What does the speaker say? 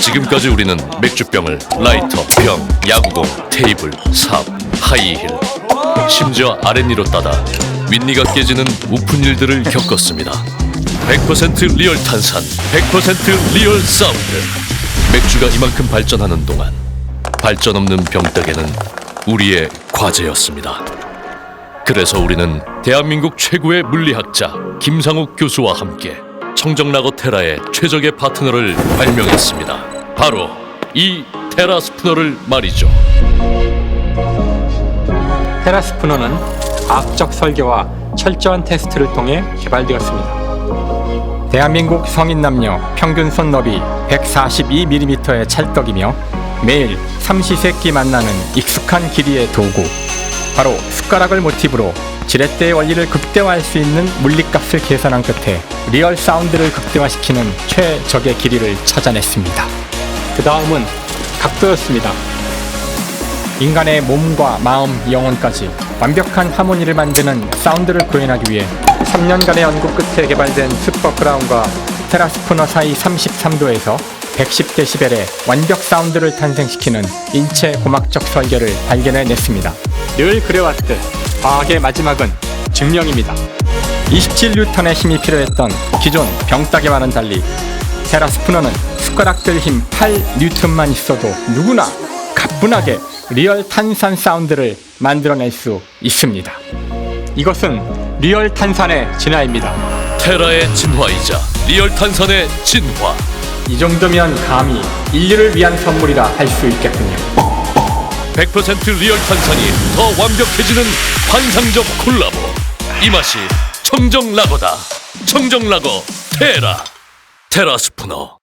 지금까지 우리는 맥주병을 라이터, 병, 야구공, 테이블, 삽, 하이힐 심지어 아랫니로 따다 윗니가 깨지는 우픈 일들을 겪었습니다. 100% 리얼 탄산 100% 리얼 사운드. 맥주가 이만큼 발전하는 동안 발전 없는 병따개는 우리의 과제였습니다. 그래서 우리는 대한민국 최고의 물리학자 김상욱 교수와 함께 청정라거 테라의 최적의 파트너를 발명했습니다. 바로 이 테라 스푸너를 말이죠. 테라 스푸너는 과학적 설계와 철저한 테스트를 통해 개발되었습니다. 대한민국 성인 남녀 평균 손 너비 142mm의 찰떡이며 매일 삼시세끼 만나는 익숙한 길이의 도구 바로 숟가락을 모티브로 지렛대의 원리를 극대화할 수 있는 물리값을 계산한 끝에 리얼 사운드를 극대화시키는 최적의 길이를 찾아냈습니다. 그 다음은 각도였습니다. 인간의 몸과 마음, 영혼까지 완벽한 하모니를 만드는 사운드를 구현하기 위해 3년간의 연구 끝에 개발된 슈퍼 크라운과 테라스푸너 사이 33도에서 110데시벨의 완벽 사운드를 탄생시키는 인체 고막적 설계를 발견해냈습니다. 늘 그래왔듯 과학의 마지막은 증명입니다. 27뉴턴의 힘이 필요했던 기존 병따개와는 달리 테라 스푸너는 숟가락들 힘 8뉴턴만 있어도 누구나 가뿐하게 리얼 탄산 사운드를 만들어낼 수 있습니다. 이것은 리얼 탄산의 진화입니다. 테라의 진화이자 리얼 탄산의 진화. 이 정도면 감히 인류를 위한 선물이라 할 수 있겠군요. 100% 리얼 탄산이 더 완벽해지는 환상적 콜라보. 이 맛이 청정라거다. 청정라거 테라. 테라 스푸너.